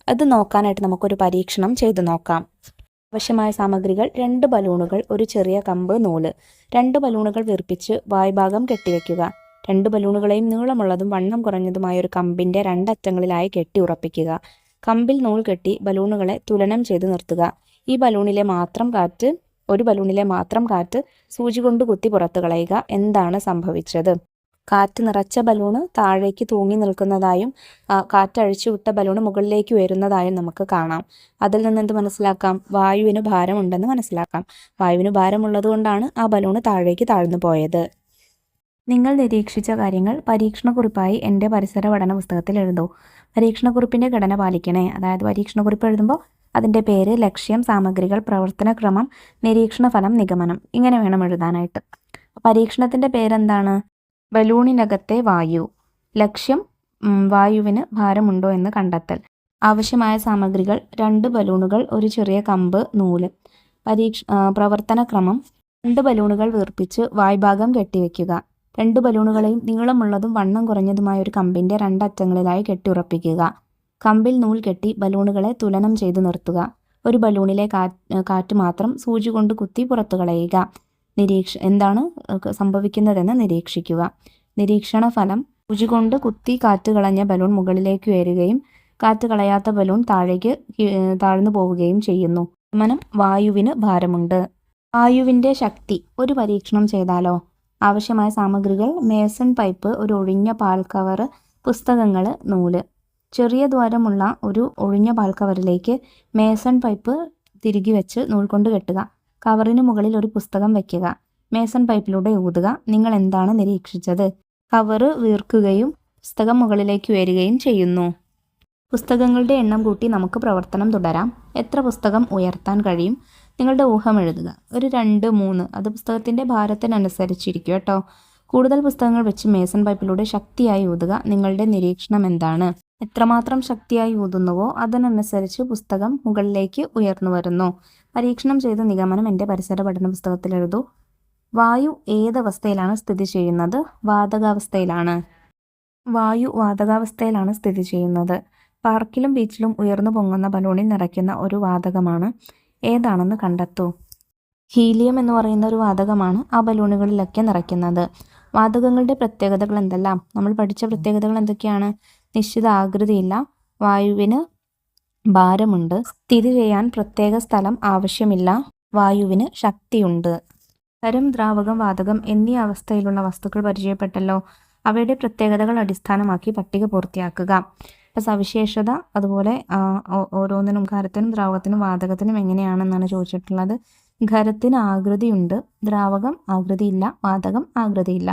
അത് നോക്കാനായിട്ട് നമുക്കൊരു പരീക്ഷണം ചെയ്തു നോക്കാം. ആവശ്യമായ സാമഗ്രികൾ രണ്ട് ബലൂണുകൾ ഒരു ചെറിയ കമ്പ് നൂൽ. രണ്ട് ബലൂണുകൾ വീർപ്പിച്ച് വായ്ഭാഗം കെട്ടിവെക്കുക. രണ്ട് ബലൂണുകളെയും നീളമുള്ളതും വണ്ണം കുറഞ്ഞതുമായ ഒരു കമ്പിന്റെ രണ്ടറ്റങ്ങളിലായി കെട്ടി ഉറപ്പിക്കുക. കമ്പിൽ നൂൽ കെട്ടി ബലൂണുകളെ തുലനം ചെയ്ത് നിർത്തുക. ഈ ബലൂണിലെ മാത്രം കാറ്റ് ഒരു ബലൂണിലെ മാത്രം കാറ്റ് സൂചി കൊണ്ട് കുത്തി പുറത്തു കളയുക. എന്താണ് സംഭവിച്ചത്? കാറ്റ് നിറച്ച ബലൂണ് താഴേക്ക് തൂങ്ങി നിൽക്കുന്നതായും കാറ്റഴിച്ചു വിട്ട ബലൂണ് മുകളിലേക്ക് ഉയരുന്നതായും നമുക്ക് കാണാം. അതിൽ നിന്ന് എന്ത് മനസ്സിലാക്കാം? വായുവിന് ഭാരമുണ്ടെന്ന് മനസ്സിലാക്കാം. വായുവിന് ഭാരമുള്ളത് കൊണ്ടാണ് ആ ബലൂണ് താഴേക്ക് താഴ്ന്നു പോയത്. നിങ്ങൾ നിരീക്ഷിച്ച കാര്യങ്ങൾ പരീക്ഷണക്കുറിപ്പായി എന്റെ പരിസര പഠന പുസ്തകത്തിൽ എഴുതൂ. പരീക്ഷണക്കുറിപ്പിന്റെ ഘടന പാലിക്കണേ. അതായത് പരീക്ഷണക്കുറിപ്പ് എഴുതുമ്പോൾ അതിന്റെ പേര് ലക്ഷ്യം സാമഗ്രികൾ പ്രവർത്തനക്രമം നിരീക്ഷണ ഫലം നിഗമനം ഇങ്ങനെ വേണം എഴുതാനായിട്ട്. പരീക്ഷണത്തിന്റെ പേരെന്താണ്? ബലൂണിനകത്തെ വായു. ലക്ഷ്യം വായുവിന് ഭാരമുണ്ടോ എന്ന് കണ്ടെത്തൽ. ആവശ്യമായ സാമഗ്രികൾ രണ്ട് ബലൂണുകൾ ഒരു ചെറിയ കമ്പ് നൂൽ. പരീക്ഷ പ്രവർത്തനക്രമം രണ്ട് ബലൂണുകൾ വീർപ്പിച്ച് വായ്ഭാഗം കെട്ടിവെക്കുക. രണ്ട് ബലൂണുകളെയും നീളമുള്ളതും വണ്ണം കുറഞ്ഞതുമായ ഒരു കമ്പിന്റെ രണ്ടറ്റങ്ങളിലായി കെട്ടിയുറപ്പിക്കുക കമ്പിൽ നൂൽ കെട്ടി ബലൂണുകളെ തുലനം ചെയ്തു നിർത്തുക. ഒരു ബലൂണിലെ കാറ്റ് മാത്രം സൂചി കൊണ്ട് കുത്തി പുറത്തു കളയുക. നിരീക്ഷ എന്താണ് സംഭവിക്കുന്നതെന്ന് നിരീക്ഷിക്കുക. നിരീക്ഷണ ഫലം സൂചി കൊണ്ട് കുത്തി കാറ്റ് കളഞ്ഞ ബലൂൺ മുകളിലേക്ക് ഉയരുകയും കാറ്റ് കളയാത്ത ബലൂൺ താഴേക്ക് താഴ്ന്നു പോവുകയും ചെയ്യുന്നു. മനം വായുവിന് ഭാരമുണ്ട്. വായുവിന്റെ ശക്തി ഒരു പരീക്ഷണം ചെയ്താലോ? ആവശ്യമായ സാമഗ്രികൾ മേസൺ പൈപ്പ് ഒരു ഒഴിഞ്ഞ പാൽ കവർ പുസ്തകങ്ങൾ നൂൽ. ചെറിയ ദ്വാരമുള്ള ഒരു ഒഴിഞ്ഞ പാൽ കവറിലേക്ക് മേസൺ പൈപ്പ് തിരുകി വെച്ച് നൂൽ കൊണ്ട് കെട്ടുക. കവറിന് മുകളിൽ ഒരു പുസ്തകം വയ്ക്കുക മേസൺ പൈപ്പിലൂടെ ഊതുക. നിങ്ങൾ എന്താണ് നിരീക്ഷിച്ചത്? കവറ് വീർക്കുകയും പുസ്തകം മുകളിലേക്ക് ഉയരുകയും ചെയ്യുന്നു. പുസ്തകങ്ങളുടെ എണ്ണം കൂട്ടി നമുക്ക് പ്രവർത്തനം തുടരാം. എത്ര പുസ്തകം ഉയർത്താൻ കഴിയും? നിങ്ങളുടെ ഊഹം എഴുതുക. ഒരു രണ്ട് മൂന്ന്. അത് പുസ്തകത്തിന്റെ ഭാരത്തിനനുസരിച്ചിരിക്കും കേട്ടോ. കൂടുതൽ പുസ്തകങ്ങൾ വെച്ച് മേസൺ പൈപ്പിലൂടെ ശക്തിയായി ഊതുക. നിങ്ങളുടെ നിരീക്ഷണം എന്താണ്? എത്രമാത്രം ശക്തിയായി ഊതുന്നുവോ അതിനനുസരിച്ച് പുസ്തകം മുകളിലേക്ക് ഉയർന്നു വരുന്നു. പരീക്ഷണം ചെയ്ത നിഗമനം എന്റെ പരിസര പഠന പുസ്തകത്തിൽ എഴുതൂ. വായു ഏതവസ്ഥയിലാണ് സ്ഥിതി ചെയ്യുന്നത്? വാതകാവസ്ഥയിലാണ്. വായു വാതകാവസ്ഥയിലാണ് സ്ഥിതി ചെയ്യുന്നത്. പാർക്കിലും ബീച്ചിലും ഉയർന്നു പൊങ്ങുന്ന ബലൂണിൽ നിറയ്ക്കുന്ന ഒരു വാതകമാണ് ഏതാണെന്ന് കണ്ടെത്തൂ. ഹീലിയം എന്ന് പറയുന്ന ഒരു വാതകമാണ് ആ ബലൂണുകളിലൊക്കെ നിറയ്ക്കുന്നത്. വാതകങ്ങളുടെ പ്രത്യേകതകൾ എന്തെല്ലാം? നമ്മൾ പഠിച്ച പ്രത്യേകതകൾ എന്തൊക്കെയാണ്? നിശ്ചിത ആകൃതിയില്ല വായുവിന് ഭാരമുണ്ട് സ്ഥിതി ചെയ്യാൻ പ്രത്യേക സ്ഥലം ആവശ്യമില്ല വായുവിന് ശക്തിയുണ്ട്. തരം ദ്രാവകം വാതകം എന്നീ അവസ്ഥയിലുള്ള വസ്തുക്കൾ പരിചയപ്പെട്ടല്ലോ. അവയുടെ പ്രത്യേകതകൾ അടിസ്ഥാനമാക്കി പട്ടിക പൂർത്തിയാക്കുക. ഇപ്പം സവിശേഷത അതുപോലെ ഓരോന്നിനും ഖരത്തിനും ദ്രാവകത്തിനും വാതകത്തിനും എങ്ങനെയാണെന്നാണ് ചോദിച്ചിട്ടുള്ളത്. ഖരത്തിന് ആകൃതിയുണ്ട് ദ്രാവകം ആകൃതിയില്ല വാതകം ആകൃതിയില്ല.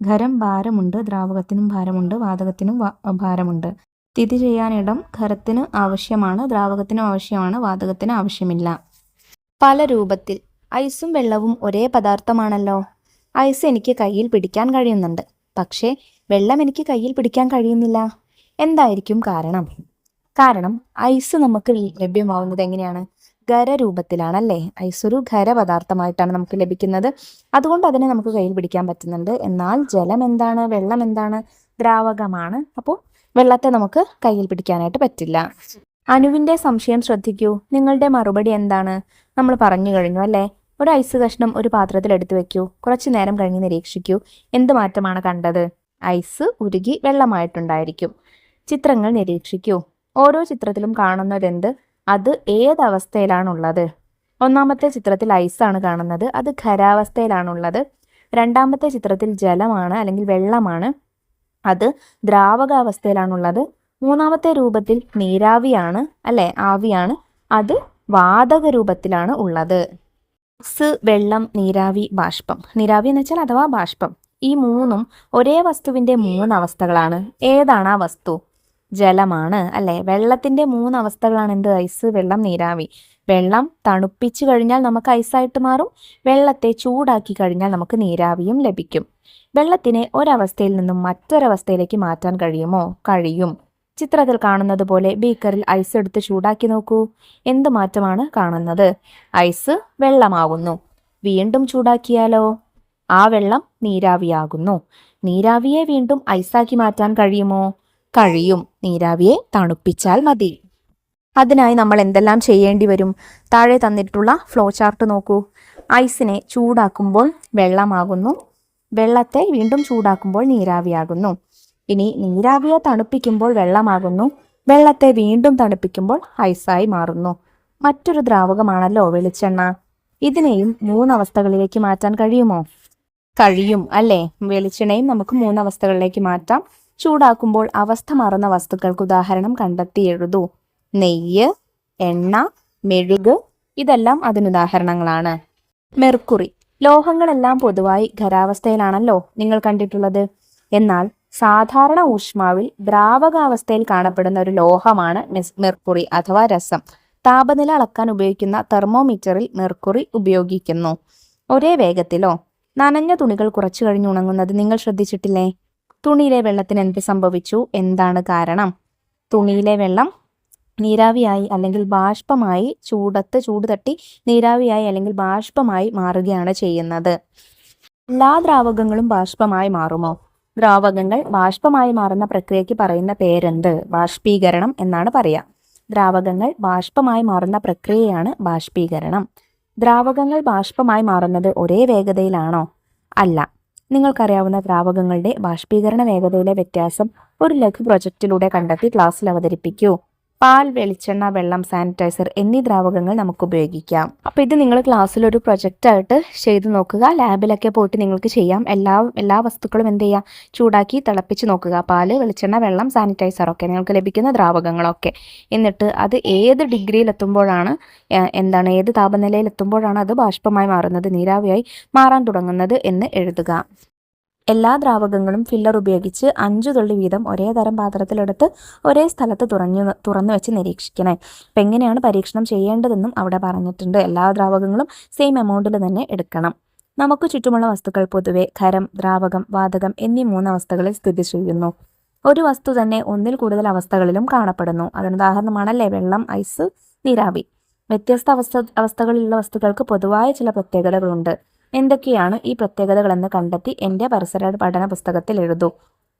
ഖരം ഭാരമുണ്ട് ദ്രാവകത്തിനും ഭാരമുണ്ട് വാതകത്തിനും ഭാരമുണ്ട്. സ്ഥിതി ചെയ്യാനിടം ഖരത്തിന് ആവശ്യമാണ് ദ്രാവകത്തിനും ആവശ്യമാണ് വാതകത്തിന് ആവശ്യമില്ല. പല രൂപത്തിൽ. ഐസും വെള്ളവും ഒരേ പദാർത്ഥമാണല്ലോ. ഐസ് എനിക്ക് കയ്യിൽ പിടിക്കാൻ കഴിയുന്നുണ്ട്. പക്ഷേ വെള്ളം എനിക്ക് കയ്യിൽ പിടിക്കാൻ കഴിയുന്നില്ല. എന്തായിരിക്കും കാരണം? കാരണം ഐസ് നമുക്ക് ലഭ്യമാവുന്നത് എങ്ങനെയാണ്? ഖരരൂപത്തിലാണല്ലേ? ഐസ് ഒരു ഖരപദാർത്ഥമായിട്ടാണ് നമുക്ക് ലഭിക്കുന്നത്. അതുകൊണ്ട് അതിനെ നമുക്ക് കയ്യിൽ പിടിക്കാൻ പറ്റുന്നുണ്ട്. എന്നാൽ ജലം എന്താണ്? വെള്ളം എന്താണ്? ദ്രാവകമാണ്. അപ്പോൾ വെള്ളത്തെ നമുക്ക് കയ്യിൽ പിടിക്കാനായിട്ട് പറ്റില്ല. അനുവിന്റെ സംശയം ശ്രദ്ധിക്കൂ. നിങ്ങളുടെ മറുപടി എന്താണ്? നമ്മൾ പറഞ്ഞു കഴിഞ്ഞു അല്ലേ? ഒരു ഐസ് കഷ്ണം ഒരു പാത്രത്തിൽ എടുത്തു വെക്കൂ. കുറച്ചു നേരം കഴിഞ്ഞ് നിരീക്ഷിക്കൂ. എന്ത് മാറ്റമാണ് കണ്ടത്? ഐസ് ഉരുകി വെള്ളമായിട്ടുണ്ടായിരിക്കും. ചിത്രങ്ങൾ നിരീക്ഷിക്കൂ. ഓരോ ചിത്രത്തിലും കാണുന്നതെന്ത്? അത് ഏതവസ്ഥയിലാണുള്ളത്? ഒന്നാമത്തെ ചിത്രത്തിൽ ഐസാണ് കാണുന്നത്. അത് ഖരാവസ്ഥയിലാണുള്ളത്. രണ്ടാമത്തെ ചിത്രത്തിൽ ജലമാണ് അല്ലെങ്കിൽ വെള്ളമാണ്. അത് ദ്രാവകാവസ്ഥയിലാണുള്ളത്. മൂന്നാമത്തെ രൂപത്തിൽ നീരാവിയാണ് അല്ലെ? ആവിയാണ്. അത് വാതക രൂപത്തിലാണ് ഉള്ളത്. സ് വെള്ളം നീരാവി ബാഷ്പം. നീരാവി എന്ന് വെച്ചാൽ അഥവാ ബാഷ്പം. ഈ മൂന്നും ഒരേ വസ്തുവിന്റെ മൂന്ന് അവസ്ഥകളാണ് ഏതാണ് ആ വസ്തു? ജലമാണ് അല്ലെ? വെള്ളത്തിന്റെ മൂന്ന് അവസ്ഥകളാണ് എന്ത്? ഐസ് വെള്ളം നീരാവി. വെള്ളം തണുപ്പിച്ചു കഴിഞ്ഞാൽ നമുക്ക് ഐസായിട്ട് മാറും. വെള്ളത്തെ ചൂടാക്കി കഴിഞ്ഞാൽ നമുക്ക് നീരാവിയും ലഭിക്കും. വെള്ളത്തിനെ ഒരവസ്ഥയിൽ നിന്നും മറ്റൊരവസ്ഥയിലേക്ക് മാറ്റാൻ കഴിയുമോ? കഴിയും. ചിത്രത്തിൽ കാണുന്നത് പോലെ ബീക്കറിൽ ഐസ് എടുത്ത് ചൂടാക്കി നോക്കൂ. എന്ത് മാറ്റമാണ് കാണുന്നത്? ഐസ് വെള്ളമാകുന്നു വീണ്ടും ചൂടാക്കിയാലോ? ആ വെള്ളം നീരാവിയാകുന്നു. നീരാവിയെ വീണ്ടും ഐസാക്കി മാറ്റാൻ കഴിയുമോ? കഴിയും. നീരാവിയെ തണുപ്പിച്ചാൽ മതി. അതിനായി നമ്മൾ എന്തെല്ലാം ചെയ്യേണ്ടി വരും? താഴെ തന്നിട്ടുള്ള ഫ്ലോ ചാർട്ട് നോക്കൂ. ഐസിനെ ചൂടാക്കുമ്പോൾ വെള്ളമാകുന്നു. വെള്ളത്തെ വീണ്ടും ചൂടാക്കുമ്പോൾ നീരാവിയാകുന്നു. ഇനി നീരാവിയെ തണുപ്പിക്കുമ്പോൾ വെള്ളമാകുന്നു. വെള്ളത്തെ വീണ്ടും തണുപ്പിക്കുമ്പോൾ ഐസായി മാറുന്നു. മറ്റൊരു ദ്രാവകമാണല്ലോ വെളിച്ചെണ്ണ. ഇതിനെയും മൂന്നവസ്ഥകളിലേക്ക് മാറ്റാൻ കഴിയുമോ? കഴിയും അല്ലേ? വെളിച്ചെണ്ണയും നമുക്ക് മൂന്നവസ്ഥകളിലേക്ക് മാറ്റാം. ചൂടാക്കുമ്പോൾ അവസ്ഥ മാറുന്ന വസ്തുക്കൾക്ക് ഉദാഹരണം കണ്ടെത്തി എഴുതൂ. നെയ്യ് എണ്ണ മെഴുക് ഇതെല്ലാം അതിനുദാഹരണങ്ങളാണ് മെർക്കുറി. ലോഹങ്ങളെല്ലാം പൊതുവായി ഖരാവസ്ഥയിലാണല്ലോ നിങ്ങൾ കണ്ടിട്ടുള്ളത്. എന്നാൽ സാധാരണ ഊഷ്മാവിൽ ദ്രാവകാവസ്ഥയിൽ കാണപ്പെടുന്ന ഒരു ലോഹമാണ് മെർക്കുറി അഥവാ രസം. താപനില അളക്കാൻ ഉപയോഗിക്കുന്ന തെർമോമീറ്ററിൽ മെർക്കുറി ഉപയോഗിക്കുന്നു. ഒരേ വേഗത്തിലോ? നനഞ്ഞ തുണികൾ കുറച്ചു കഴിഞ്ഞ് ഉണങ്ങുന്നത് നിങ്ങൾ ശ്രദ്ധിച്ചിട്ടില്ലേ? തുണിയിലെ വെള്ളത്തിന് എന്ത് സംഭവിച്ചു? എന്താണ് കാരണം? തുണിയിലെ വെള്ളം നീരാവിയായി അല്ലെങ്കിൽ ബാഷ്പമായി ചൂടത്ത് ചൂട് തട്ടി നീരാവിയായി അല്ലെങ്കിൽ ബാഷ്പമായി മാറുകയാണ് ചെയ്യുന്നത്. എല്ലാ ദ്രാവകങ്ങളും ബാഷ്പമായി മാറുമോ? ദ്രാവകങ്ങൾ ബാഷ്പമായി മാറുന്ന പ്രക്രിയയ്ക്ക് പറയുന്ന പേരെന്ത്? ബാഷ്പീകരണം എന്നാണ് പറയാം. ദ്രാവകങ്ങൾ ബാഷ്പമായി മാറുന്ന പ്രക്രിയയാണ് ബാഷ്പീകരണം. ദ്രാവകങ്ങൾ ബാഷ്പമായി മാറുന്നത് ഒരേ വേഗതയിലാണോ? അല്ല. നിങ്ങൾക്കറിയാവുന്ന ദ്രാവകങ്ങളുടെ ബാഷ്പീകരണ വേഗതയിലെ വ്യത്യാസം ഒരു ലഘു പ്രൊജക്റ്റിലൂടെ കണ്ടെത്തി ക്ലാസ്സിൽ അവതരിപ്പിക്കൂ. പാൽ വെളിച്ചെണ്ണ വെള്ളം സാനിറ്റൈസർ എന്നീ ദ്രാവകങ്ങൾ നമുക്ക് ഉപയോഗിക്കാം അപ്പോൾ ഇത് നിങ്ങൾ ക്ലാസ്സിൽ ഒരു പ്രൊജക്റ്റായിട്ട് ചെയ്ത് നോക്കുക. ലാബിലൊക്കെ പോയിട്ട് നിങ്ങൾക്ക് ചെയ്യാം. എല്ലാ എല്ലാ വസ്തുക്കളും എന്ത് ചെയ്യുക ചൂടാക്കി തിളപ്പിച്ച് നോക്കുക. പാൽ വെളിച്ചെണ്ണ വെള്ളം സാനിറ്റൈസർ ഒക്കെ നിങ്ങൾക്ക് ലഭിക്കുന്ന ദ്രാവകങ്ങളൊക്കെ. എന്നിട്ട് അത് ഏത് ഡിഗ്രിയിലെത്തുമ്പോഴാണ് എന്താണ് ഏത് താപനിലയിൽ എത്തുമ്പോഴാണ് അത് ബാഷ്പമായി മാറുന്നത് നീരാവിയായി മാറാൻ തുടങ്ങുന്നത് എന്ന് എഴുതുക. എല്ലാ ദ്രാവകങ്ങളും ഫില്ലർ ഉപയോഗിച്ച് അഞ്ചു തുള്ളി വീതം ഒരേ തരം പാത്രത്തിലെടുത്ത് ഒരേ സ്ഥലത്ത് തുറഞ്ഞു തുറന്നു വെച്ച് നിരീക്ഷിക്കണേ. അപ്പം എങ്ങനെയാണ് പരീക്ഷണം ചെയ്യേണ്ടതെന്നും അവിടെ പറഞ്ഞിട്ടുണ്ട്. എല്ലാ ദ്രാവകങ്ങളും സെയിം എമൗണ്ടിൽ തന്നെ എടുക്കണം. നമുക്ക് ചുറ്റുമുള്ള വസ്തുക്കൾ പൊതുവെ ഖരം ദ്രാവകം വാതകം എന്നീ മൂന്ന് അവസ്ഥകളിൽ സ്ഥിതി ചെയ്യുന്നു. ഒരു വസ്തു തന്നെ ഒന്നിൽ കൂടുതൽ അവസ്ഥകളിലും കാണപ്പെടുന്നു. അതിന് ഉദാഹരണമാണല്ലേ വെള്ളം ഐസ് നീരാവി. വ്യത്യസ്ത അവസ്ഥ അവസ്ഥകളിലുള്ള വസ്തുക്കൾക്ക് പൊതുവായ ചില പ്രത്യേകതകളുണ്ട്. എന്തൊക്കെയാണ് ഈ പ്രത്യേകതകളെന്ന് കണ്ടെത്തി എന്റെ പരിസര പഠന പുസ്തകത്തിൽ എഴുതൂ.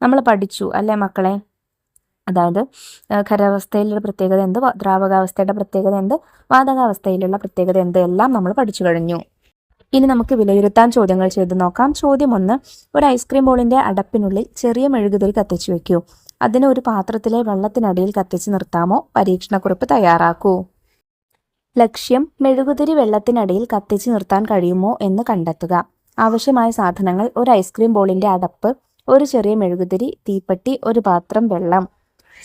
നമ്മൾ പഠിച്ചു അല്ലേ മക്കളെ? അതായത് ഖരാവസ്ഥയിലുള്ള പ്രത്യേകത എന്ത് ദ്രാവകാവസ്ഥയുടെ പ്രത്യേകത എന്ത് വാതകാവസ്ഥയിലുള്ള പ്രത്യേകത എന്ത് എല്ലാം നമ്മൾ പഠിച്ചു കഴിഞ്ഞു. ഇനി നമുക്ക് വിലയിരുത്താൻ ചോദ്യങ്ങൾ ചെയ്ത് നോക്കാം. ചോദ്യം ഒന്ന് ഒരു ഐസ്ക്രീം ബോളിന്റെ അടപ്പിനുള്ളിൽ ചെറിയ മെഴുകുതിരി കത്തിച്ചു വെക്കൂ. അതിനെ ഒരു പാത്രത്തിലെ വെള്ളത്തിനടിയിൽ കത്തിച്ച് നിർത്താമോ? പരീക്ഷണക്കുറിപ്പ് തയ്യാറാക്കൂ. ലക്ഷ്യം മെഴുകുതിരി വെള്ളത്തിനടിയിൽ കത്തിച്ചു നിർത്താൻ കഴിയുമോ എന്ന് കണ്ടെത്തുക. ആവശ്യമായ സാധനങ്ങൾ ഒരു ഐസ്ക്രീം ബോളിന്റെ അടപ്പ് ഒരു ചെറിയ മെഴുകുതിരി തീപ്പെട്ടി ഒരു പാത്രം വെള്ളം.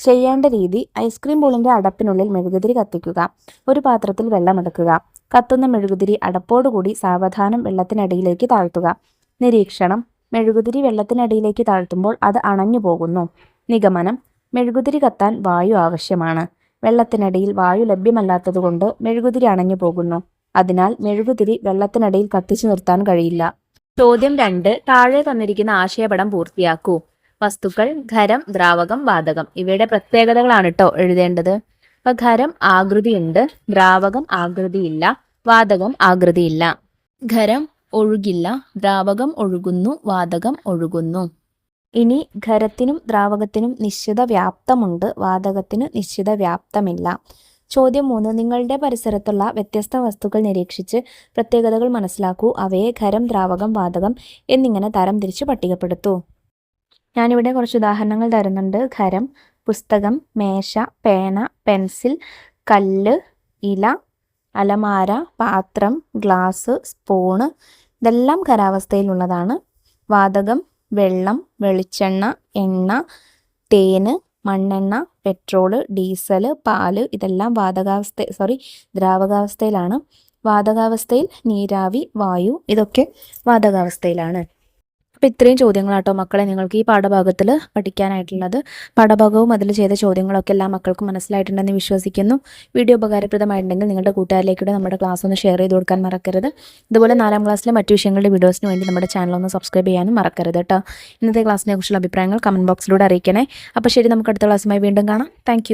ചെയ്യേണ്ട രീതി ഐസ്ക്രീം ബോളിന്റെ അടപ്പിനുള്ളിൽ മെഴുകുതിരി കത്തിക്കുക. ഒരു പാത്രത്തിൽ വെള്ളം വെള്ളമെടുക്കുക കത്തുന്ന മെഴുകുതിരി അടപ്പോടുകൂടി സാവധാനം വെള്ളത്തിനടിയിലേക്ക് താഴ്ത്തുക. നിരീക്ഷണം മെഴുകുതിരി വെള്ളത്തിനടിയിലേക്ക് താഴ്ത്തുമ്പോൾ അത് അണഞ്ഞു പോകുന്നു നിഗമനം മെഴുകുതിരി കത്താൻ വായു ആവശ്യമാണ്. വെള്ളത്തിനടിയിൽ വായു ലഭ്യമല്ലാത്തതുകൊണ്ട് മെഴുകുതിരി അണഞ്ഞു പോകുന്നു. അതിനാൽ മെഴുകുതിരി വെള്ളത്തിനടിയിൽ കത്തിച്ചു നിർത്താൻ കഴിയില്ല. ചോദ്യം രണ്ട്. താഴെ തന്നിരിക്കുന്ന ആശയപടം പൂർത്തിയാക്കൂ. വസ്തുക്കൾ ഖരം ദ്രാവകം വാതകം. ഇവയുടെ പ്രത്യേകതകളാണ് കേട്ടോ എഴുതേണ്ടത്. അപ്പൊ ഖരം ആകൃതിയുണ്ട്. ദ്രാവകം ആകൃതിയില്ല. വാതകം ആകൃതിയില്ല. ഖരം ഒഴുകില്ല. ദ്രാവകം ഒഴുകുന്നു. വാതകം ഒഴുകുന്നു. ഇനി ഖരത്തിനും ദ്രാവകത്തിനും നിശ്ചിത വ്യാപ്തമുണ്ട്. വാതകത്തിന് നിശ്ചിത വ്യാപ്തമില്ല. ചോദ്യം മൂന്ന്. നിങ്ങളുടെ പരിസരത്തുള്ള വ്യത്യസ്ത വസ്തുക്കൾ നിരീക്ഷിച്ച് പ്രത്യേകതകൾ മനസ്സിലാക്കൂ. അവയെ ഖരം ദ്രാവകം വാതകം എന്നിങ്ങനെ തരം തിരിച്ച് പട്ടികപ്പെടുത്തൂ. ഞാനിവിടെ കുറച്ച് ഉദാഹരണങ്ങൾ തരുന്നുണ്ട്. ഖരം പുസ്തകം മേശ പേന പെൻസിൽ കല്ല് ഇല അലമാര പാത്രം ഗ്ലാസ് സ്പൂണ്. ഇതെല്ലാം ഖരാവസ്ഥയിലുള്ളതാണ്. വാതകം വെള്ളം വെളിച്ചെണ്ണ എണ്ണ തേന് മണ്ണെണ്ണ പെട്രോൾ ഡീസൽ പാൽ ഇതെല്ലാം വാതകാവസ്ഥ സോറി ദ്രാവകാവസ്ഥയിലാണ്. വാതകാവസ്ഥയിൽ നീരാവി വായു ഇതൊക്കെ വാതകാവസ്ഥയിലാണ്. അപ്പോൾ ഇത്രയും ചോദ്യങ്ങളാട്ടോ മക്കളെ നിങ്ങൾക്ക് ഈ പാഠഭാഗത്തിൽ പഠിക്കാനായിട്ടുള്ളത്. പാഠഭാഗവും അതിൽ ചെയ്ത ചോദ്യങ്ങളൊക്കെ എല്ലാ മക്കൾക്കും മനസ്സിലായിട്ടുണ്ടെന്ന് വിശ്വസിക്കുന്നു. വീഡിയോ ഉപകാരപ്രദമായിട്ടുണ്ടെങ്കിൽ നിങ്ങളുടെ കൂട്ടുകാരിലേക്കൂടെ നമ്മുടെ ക്ലാസ് ഒന്ന് ഷെയർ ചെയ്ത് കൊടുക്കാൻ മറക്കരുത്. ഇതുപോലെ നാലാം ക്ലാസ്സിലെ മറ്റു വിഷയങ്ങളുടെ വീഡിയോസിന് വേണ്ടി നമ്മുടെ ചാനൽ ഒന്ന് സബ്സ്ക്രൈബ് ചെയ്യാനും മറക്കരുത് കേട്ടോ ഇന്നത്തെ ക്ലാസ്സിനെ കുറിച്ചുള്ള അഭിപ്രായങ്ങൾ കമന്റ് ബോക്സിലൂടെ അറിയിക്കണേ. അപ്പോൾ ശരി നമുക്ക് അടുത്ത ക്ലാസ്സുമായി വീണ്ടും കാണാം. താങ്ക്